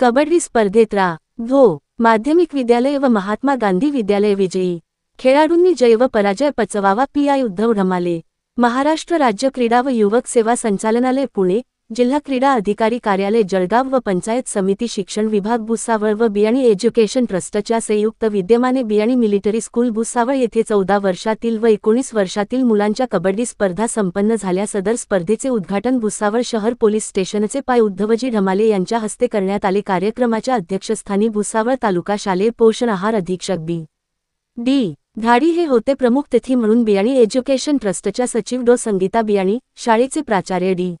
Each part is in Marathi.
कबड्डी स्पर्धेत रा. धो माध्यमिक विद्यालय व महात्मा गांधी विद्यालय विजयी. खेळाडूंनी जय व पराजय पचवावा पी आय उद्धव ढमाले. महाराष्ट्र राज्य क्रीडा व युवक सेवा संचालनालय पुणे. जिल्हा क्रीडा अधिकारी कार्यालय जळगाव व पंचायत समिती शिक्षण विभाग भुसावळ व बियाणी एज्युकेशन ट्रस्टच्या संयुक्त विद्यमाने बियाणी मिलिटरी स्कूल भुसावळ येथे चौदा वर्षातील व एकोणीस वर्षातील मुलांच्या कबड्डी स्पर्धा संपन्न झाल्या. सदर स्पर्धेचे उद्घाटन भुसावळ शहर पोलीस स्टेशनचे पाय उद्धवजी ढमाले यांच्या हस्ते करण्यात आले. कार्यक्रमाच्या अध्यक्षस्थानी भुसावळ तालुका शालेय पोषण आहार अधीक्षक बी. डी. धाडी हे होते प्रमुख तिथी म्हणून बियाणी एज्युकेशन ट्रस्टच्या सचिव डो संगीता बियाणी शाळेचे प्राचार्य डी.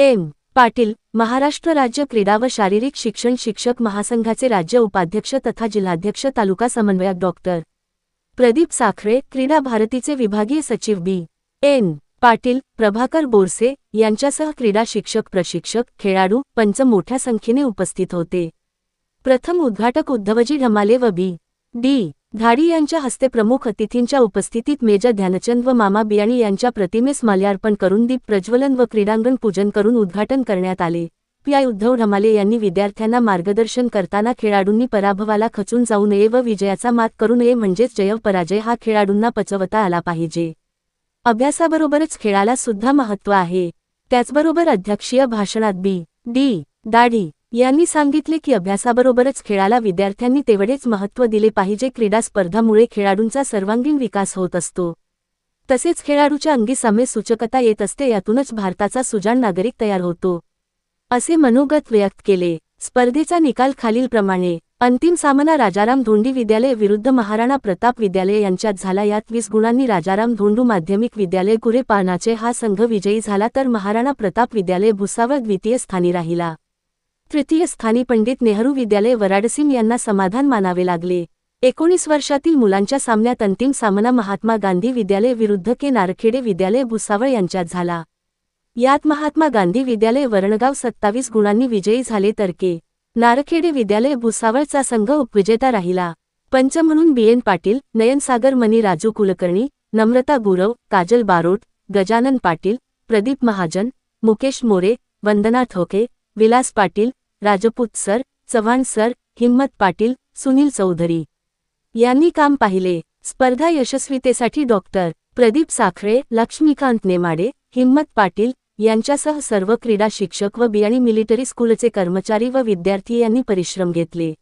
एम. पाटील महाराष्ट्र राज्य क्रीडा व शारीरिक शिक्षण शिक्षक महासंघाचे राज्य उपाध्यक्ष तथा जिल्हाध्यक्ष तालुका समन्वयक डॉक्टर प्रदीप साखरे क्रीडा भारतीचे विभागीय सचिव बी. एन. पाटील प्रभाकर बोरसे यांच्यासह क्रीडा शिक्षक प्रशिक्षक खेळाडू पंच मोठ्या संख्येने उपस्थित होते. प्रथम उद्घाटक उद्धवजी ढमाले व बी. डी. धाडी यांच्या हस्ते प्रमुख अतिथींच्या उपस्थितीत मेजर ध्यानचंद व मामा बियाणी यांच्या प्रतिमेस माल्यार्पण करून दीप प्रज्वलन व क्रीडांगण पूजन करून उद्घाटन करण्यात आले. पी. आय. उद्धव ढमाले यांनी विद्यार्थ्यांना मार्गदर्शन करताना खेळाडूंनी पराभवाला खचून जाऊ नये व विजयाचा मात करू नये म्हणजेच जय पराजय हा खेळाडूंना पचवता आला पाहिजे. अभ्यासाबरोबरच खेळाला सुद्धा महत्त्व आहे. त्याचबरोबर अध्यक्षीय भाषणात बी डी दाढी यांनी सांगितले की अभ्यासाबरोबरच खेळाला विद्यार्थ्यांनी तेवढेच महत्त्व दिले पाहिजे. क्रीडा स्पर्धामुळे खेळाडूंचा सर्वांगीण विकास होत असतो. तसेच खेळाडूच्या अंगी साम्य सूचकता येत असते यातूनच भारताचा सुजाण नागरिक तयार होतो. असे मनोगत व्यक्त केले. स्पर्धेचा निकाल खालीलप्रमाणे अंतिम सामना राजाराम धोंडी विद्यालय विरुद्ध महाराणा प्रताप विद्यालय यांच्यात झाला. यात वीस गुणांनी राजाराम धोंडू माध्यमिक विद्यालय गुरे पानाचे हा संघ विजयी झाला तर महाराणा प्रताप विद्यालय भुसावळ द्वितीय स्थानी राहिला. तृतीय स्थानी पंडित नेहरू विद्यालय वराडसिम यांना समाधान मानावे लागले. एकोणीस वर्षातील मुलांच्या सामन्यात अंतिम सामना महात्मा गांधी विद्यालय विरुद्ध के नारखेडे विद्यालय भुसावळ यांच्यात झाला. यात महात्मा गांधी विद्यालय वरणगाव सत्तावीस गुणांनी विजयी झाले तर के नारखेडे विद्यालय भुसावळचा संघ उपविजेता राहिला. पंच म्हणून B N Patil Nayansagar Mani Raju Kulkarni Namrata Gurav Kajal Barot Gajanan Patil Pradeep Mahajan Mukesh More Vandana Thoke Vilas Patil Rajput sir Chavan sir Himmat Patil Sunil Chaudhari. यांनी काम पाहिले. स्पर्धा यशस्वीतेसाठी डॉक्टर प्रदीप साखरे लक्ष्मीकांत नेमाडे हिम्मत पाटील यांच्यासह सर्व क्रीडा शिक्षक व बियाणी मिलिटरी स्कूलचे कर्मचारी व विद्यार्थी यांनी परिश्रम घेतले.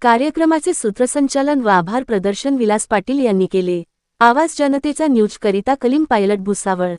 कार्यक्रमाचे सूत्रसंचालन व आभार प्रदर्शन विलास पाटील यांनी केले. आवाज जनतेचा न्यूजकरिता कलीम पायलट भुसावळ.